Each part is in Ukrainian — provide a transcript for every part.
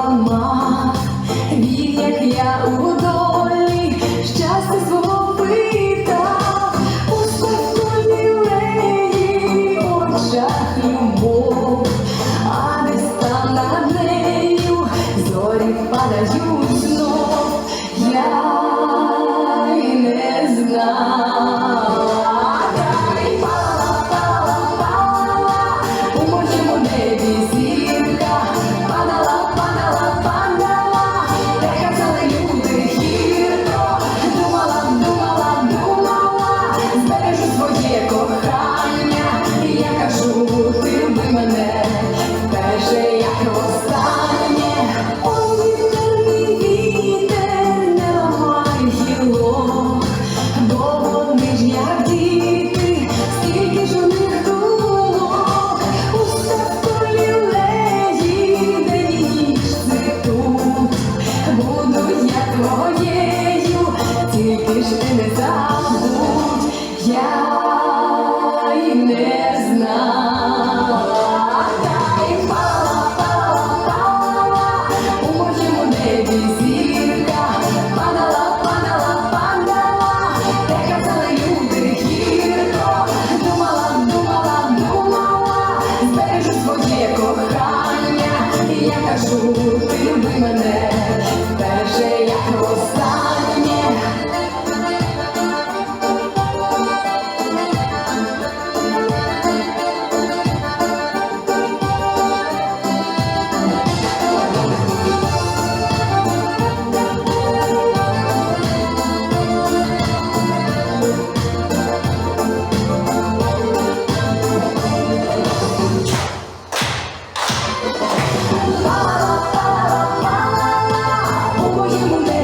сама, він, як я у долі, щастя свого пита, у спокійній леї, очах любов.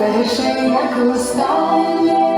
перший як останній.